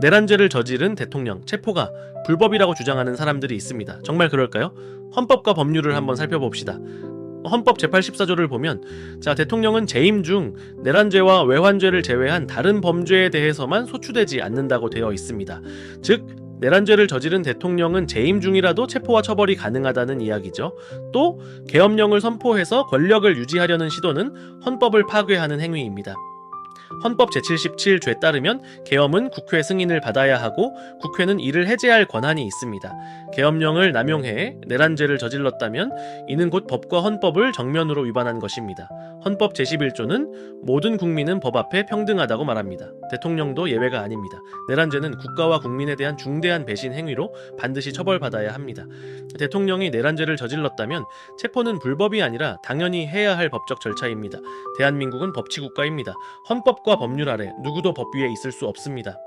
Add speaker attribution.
Speaker 1: 내란죄를 저지른 대통령 체포가 불법이라고 주장하는 사람들이 있습니다. 정말 그럴까요? 헌법과 법률을 한번 살펴봅시다. 헌법 제84조를 보면 자 대통령은 재임 중 내란죄와 외환죄를 제외한 다른 범죄에 대해서만 소추되지 않는다고 되어 있습니다. 즉 내란죄를 저지른 대통령은 재임 중이라도 체포와 처벌이 가능하다는 이야기죠. 또 계엄령을 선포해서 권력을 유지하려는 시도는 헌법을 파괴하는 행위입니다. 헌법 제77죄 따르면 계엄은 국회 승인을 받아야 하고 국회는 이를 해제할 권한이 있습니다. 계엄령을 남용해 내란죄를 저질렀다면 이는 곧 법과 헌법을 정면으로 위반한 것입니다. 헌법 제11조는 모든 국민은 법 앞에 평등하다고 말합니다. 대통령도 예외가 아닙니다. 내란죄는 국가와 국민에 대한 중대한 배신 행위로 반드시 처벌받아야 합니다. 대통령이 내란죄를 저질렀다면 체포는 불법이 아니라 당연히 해야 할 법적 절차입니다. 대한민국은 법치국가입니다. 헌법과 법률 아래 누구도 법 위에 있을 수 없습니다.